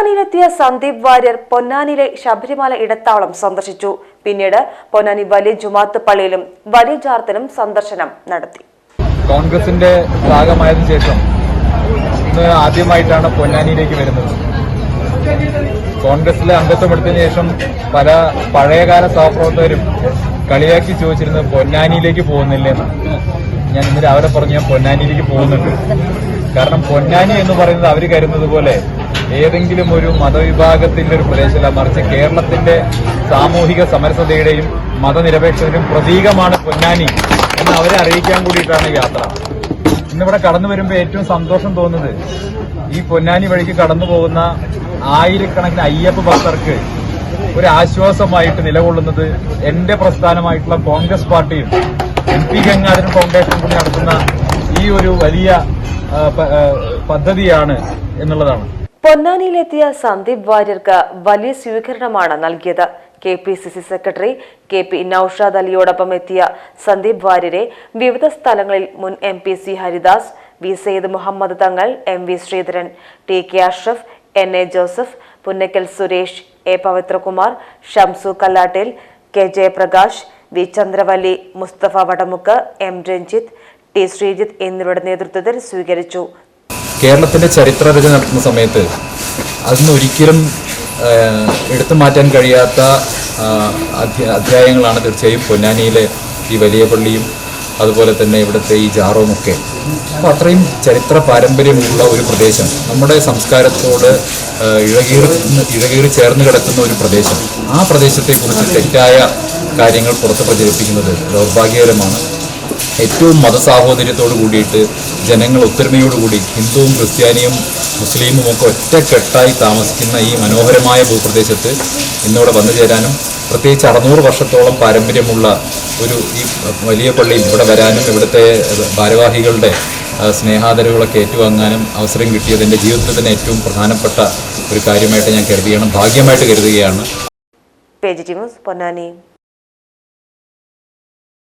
പൊന്നാനിയിലെത്തിയ സന്ദീപ് വാര്യർ പൊന്നാനിയിലെ ശബരിമല ഇടത്താവളം സന്ദർശിച്ചു. പിന്നീട് പൊന്നാനി വലിയ ജുമാത്ത് പള്ളിയിലും വലിയ ജാർത്തിലും സന്ദർശനം നടത്തി. കോൺഗ്രസിന്റെ ഭാഗമായതിനു ശേഷം ഇന്ന് ആദ്യമായിട്ടാണ് പൊന്നാനിയിലേക്ക് വരുന്നത്. കോൺഗ്രസിലെ അംഗത്വം എടുത്തതിനു ശേഷം പല പഴയകാല സഹപ്രവർത്തകരും കളിയാക്കി ചോദിച്ചിരുന്നത് പൊന്നാനിയിലേക്ക് പോകുന്നില്ലെന്ന് ഞാൻ ഇന്ന് രാവിലെ പറഞ്ഞു ഞാൻ പൊന്നാനിയിലേക്ക് പോകുന്നുണ്ട്. കാരണം പൊന്നാനി എന്ന് പറയുന്നത് അവർ കരുതുന്നത് പോലെ ഏതെങ്കിലും ഒരു മതവിഭാഗത്തിന്റെ ഒരു പ്രദേശമല്ല മറിച്ച് കേരളത്തിന്റെ സാമൂഹിക സമരസതയുടെയും മതനിരപേക്ഷതയുടെയും പ്രതീകമാണ് പൊന്നാനി എന്ന് അവരെ അറിയിക്കാൻ കൂടിയിട്ടാണ് യാത്ര. ഇന്നിവിടെ കടന്നു വരുമ്പോൾ ഏറ്റവും സന്തോഷം തോന്നുന്നത് ഈ പൊന്നാനി വഴിക്ക് കടന്നു പോകുന്ന ആയിരക്കണക്കിന് അയ്യപ്പ ഭക്തർക്ക് ഒരു ആശ്വാസമായിട്ട് നിലകൊള്ളുന്നത് എന്റെ പ്രസ്ഥാനമായിട്ടുള്ള കോൺഗ്രസ് പാർട്ടിയും എം പി ഗംഗാധരൻ ഫൗണ്ടേഷനും കൂടി നടത്തുന്ന ഈ ഒരു വലിയ പദ്ധതിയാണ് എന്നുള്ളതാണ്. പൊന്നാനിയിലെത്തിയ സന്ദീപ് വാര്യർക്ക് വലിയ സ്വീകരണമാണ് നൽകിയത്. K P C C secretary K P Noushad അലിയോടൊപ്പം എത്തിയ സന്ദീപ് വാര്യരെ വിവിധ സ്ഥലങ്ങളിൽ മുൻ M P C Haridas V Syed Muhammad Thangal M V Sreedharan T K Ashraf N A Joseph Punnakkal Suresh A Pavithrakumar Shamsu Kallattil K Jayaprakash V Chandravalli Musthafa Vadamukku M Ranjith T Sreejith എന്നിവരുടെ നേതൃത്വത്തിൽ സ്വീകരിച്ചു. കേരളത്തിന്റെ ചരിത്രരചന നടത്തുന്ന സമയത്ത് അതിനൊരിക്കലും എടുത്തു മാറ്റാൻ കഴിയാത്ത അധ്യായങ്ങളാണ് തീർച്ചയായും പൊന്നാനിയിലെ ഈ വലിയ പള്ളിയും അതുപോലെ തന്നെ ഇവിടുത്തെ ഈ ജാറവുമൊക്കെ അപ്പോൾ അത്രയും ചരിത്ര പാരമ്പര്യമുള്ള ഒരു പ്രദേശം. നമ്മുടെ സംസ്കാരത്തോട് ഇഴകീറി ഇഴകീറി ചേർന്ന് കിടക്കുന്ന ഒരു പ്രദേശം. ആ പ്രദേശത്തെക്കുറിച്ച് തെറ്റായ കാര്യങ്ങൾ പുറത്ത് പ്രചരിപ്പിക്കുന്നത് ദൗർഭാഗ്യകരമാണ്. ഏറ്റവും മതസാഹോദര്യത്തോട് കൂടിയിട്ട് ജനങ്ങൾ ഒത്തൊരുമയോടുകൂടി ഹിന്ദുവും ക്രിസ്ത്യാനിയും മുസ്ലിമും ഒക്കെ ഒറ്റക്കെട്ടായി താമസിക്കുന്ന ഈ മനോഹരമായ ഭൂപ്രദേശത്ത് ഇന്നോടെ വന്നു ചേരാനും പ്രത്യേകിച്ച് അറുന്നൂറ് വർഷത്തോളം പാരമ്പര്യമുള്ള ഒരു ഈ വലിയ പള്ളിയിൽ ഇവിടെ വരാനും ഇവിടുത്തെ ഭാരവാഹികളുടെ സ്നേഹാദരവുകളൊക്കെ ഏറ്റുവാങ്ങാനും അവസരം കിട്ടിയത് എന്റെ ജീവിതത്തിൽ തന്നെ ഏറ്റവും പ്രധാനപ്പെട്ട ഒരു കാര്യമായിട്ട് ഞാൻ കരുതുകയാണ് ഭാഗ്യമായിട്ട് കരുതുകയാണ്. പൊന്നാനി.